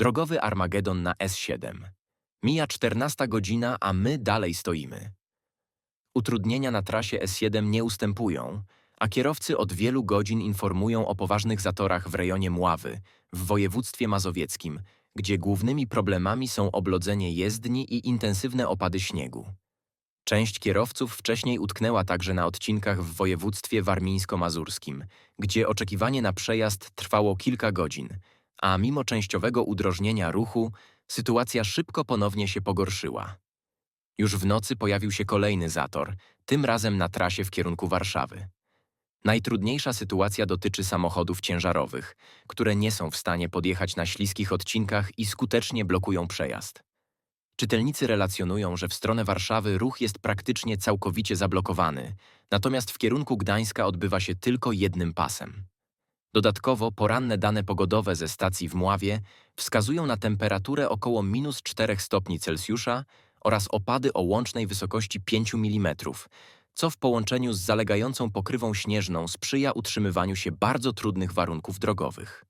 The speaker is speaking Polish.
Drogowy Armagedon na S7. Mija 14 godzina, a my dalej stoimy. Utrudnienia na trasie S7 nie ustępują, a kierowcy od wielu godzin informują o poważnych zatorach w rejonie Mławy, w województwie mazowieckim, gdzie głównymi problemami są oblodzenie jezdni i intensywne opady śniegu. Część kierowców wcześniej utknęła także na odcinkach w województwie warmińsko-mazurskim, gdzie oczekiwanie na przejazd trwało kilka godzin, a mimo częściowego udrożnienia ruchu, sytuacja szybko ponownie się pogorszyła. Już w nocy pojawił się kolejny zator, tym razem na trasie w kierunku Warszawy. Najtrudniejsza sytuacja dotyczy samochodów ciężarowych, które nie są w stanie podjechać na śliskich odcinkach i skutecznie blokują przejazd. Czytelnicy relacjonują, że w stronę Warszawy ruch jest praktycznie całkowicie zablokowany, natomiast w kierunku Gdańska odbywa się tylko jednym pasem. Dodatkowo poranne dane pogodowe ze stacji w Mławie wskazują na temperaturę około minus 4 stopni Celsjusza oraz opady o łącznej wysokości 5 mm, co w połączeniu z zalegającą pokrywą śnieżną sprzyja utrzymywaniu się bardzo trudnych warunków drogowych.